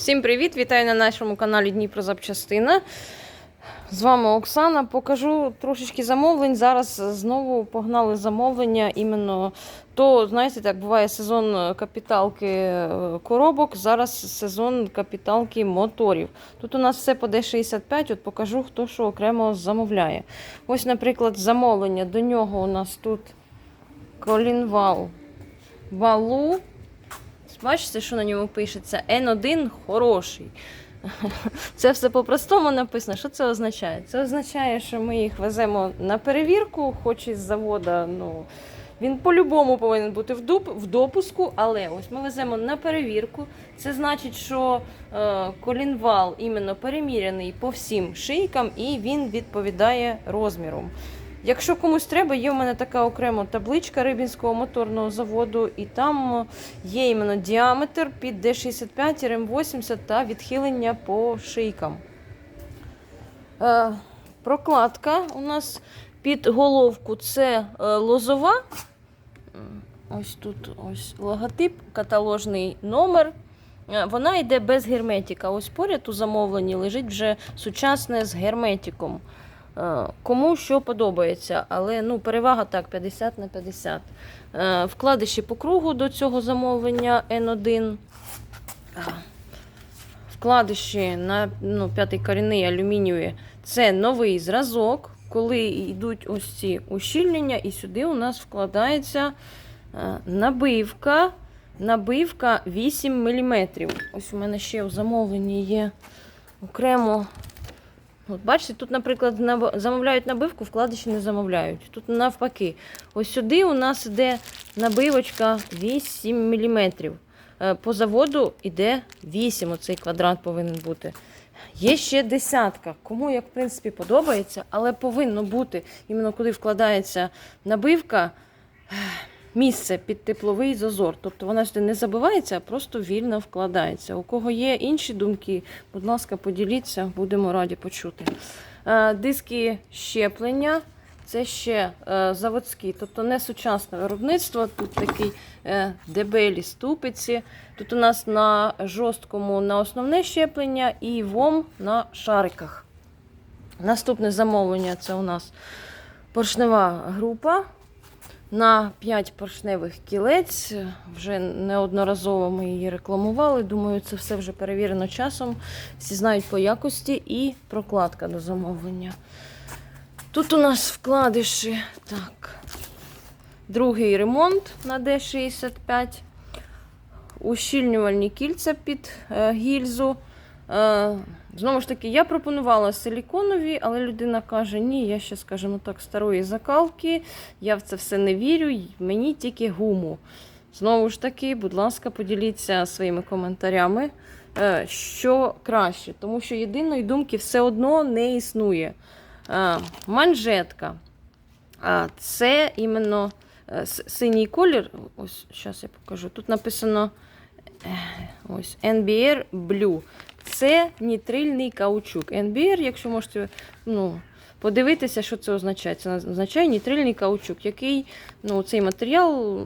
Всім привіт! Вітаю на нашому каналі Дніпро Запчастина. З вами Оксана. Покажу трошечки замовлень. Зараз знову погнали замовлення. Іменно то, знаєте, так буває сезон капіталки е, коробок, зараз сезон капіталки моторів. Тут у нас все по D65, от покажу, хто що окремо замовляє. Ось, наприклад, замовлення. До нього у нас тут колінвал валу. Бачите, що на ньому пишеться? N1 хороший. Це все по-простому написано. Що це означає? Це означає, що ми їх веземо на перевірку, хоч із завода, ну. Він по-любому повинен бути в, доп- в допуску, але ось ми веземо на перевірку. Це значить, що е, колінвал іменно переміряний по всім шийкам і він відповідає розмірам. Якщо комусь треба, є в мене така окрема табличка Рибінського моторного заводу, і там е, є іменно діаметр під D65, РМ80 та відхилення по шийкам. Е, прокладка у нас під головку це е, лозова. Ось тут ось логотип, каталожний номер. Вона йде без герметика. Ось поряд у замовленні лежить вже сучасне з герметиком. Е, Кому що подобається, але ну, перевага так, 50 на 50. Е, Вкладиші по кругу до цього замовлення N1. А, Вкладиші на ну, п'ятий корінний алюмінієві це новий зразок, коли йдуть ось ці ущільнення, і сюди у нас вкладається е, набивка. Набивка 8 мм. Ось у мене ще в замовленні є окремо. От бачите, тут, наприклад, замовляють набивку, вкладиші не замовляють. Тут навпаки. Ось сюди у нас йде набивочка 8 мм. По заводу йде 8, оцей квадрат повинен бути. Є ще десятка. Кому як в принципі подобається, але повинно бути іменно куди вкладається набивка. Місце під тепловий зазор. Тобто вона сюди не забивається, а просто вільно вкладається. У кого є інші думки, будь ласка, поділіться, будемо раді почути. Е, Диски щеплення це ще е, заводські, тобто не сучасне виробництво. Тут такий е, дебелі ступиці. Тут у нас на жорсткому на основне щеплення і ВОМ на шариках. Наступне замовлення це у нас поршнева група на 5 поршневих кілець. Вже неодноразово ми її рекламували. Думаю, це все вже перевірено часом. Всі знають по якості і прокладка до замовлення. Тут у нас вкладиші. Так. Другий ремонт на D65. Ущільнювальні кільця під е, гільзу. Е, знову ж таки, я пропонувала силіконові, але людина каже: ні, я ще, скажімо так, старої закалки, я в це все не вірю, мені тільки гуму. Знову ж таки, будь ласка, поділіться своїми коментарями, е, що краще, тому що єдиної думки все одно не існує. Е, манжетка. Це іменно синій колір. Ось, зараз я покажу. Тут написано ось NBR Blue. Це нітрильний каучук. NBR, якщо можете ну, подивитися, що це означає. Це означає нітрильний каучук, який ну, цей матеріал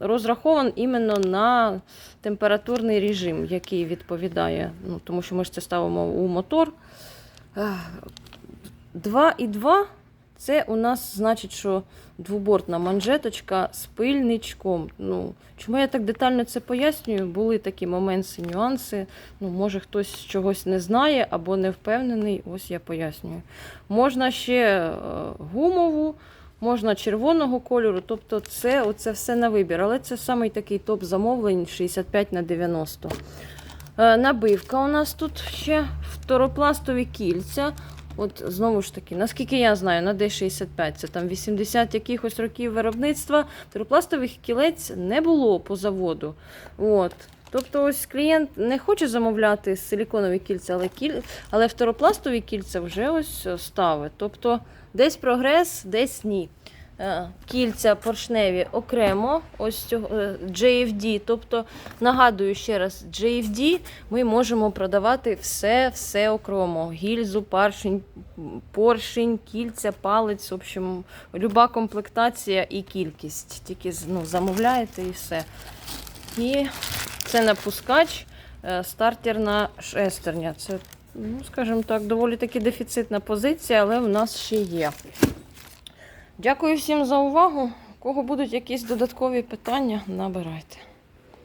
розрахований іменно на температурний режим, який відповідає. Ну, тому що ми ж це ставимо у мотор. 2,2 це у нас значить, що двобортна манжеточка з пильничком. Ну, чому я так детально це пояснюю? Були такі моменти, нюанси. Ну, може, хтось чогось не знає або не впевнений. Ось я пояснюю. Можна ще е, гумову, можна червоного кольору. Тобто, це оце все на вибір. Але це самий такий топ замовлень 65 на 90. Е, Набивка у нас тут ще второпластові кільця. От знову ж таки, наскільки я знаю, на D65 це там 80 якихось років виробництва. теропластових кілець не було по заводу. От. Тобто, ось клієнт не хоче замовляти силіконові кільця, але кіль... але фторопластові кільця вже ось ставить. Тобто десь прогрес, десь ні. Е, Кільця поршневі окремо, ось цього е, JFD. Тобто, нагадую ще раз, JFD ми можемо продавати все, все окремо. Гільзу, паршень, поршень, кільця, палець. В общем, люба комплектація і кількість. Тільки ну, замовляєте і все. І це напускач е, стартерна шестерня. Це, ну, скажімо так, доволі таки дефіцитна позиція, але в нас ще є. Дякую всім за увагу. У кого будуть якісь додаткові питання, набирайте.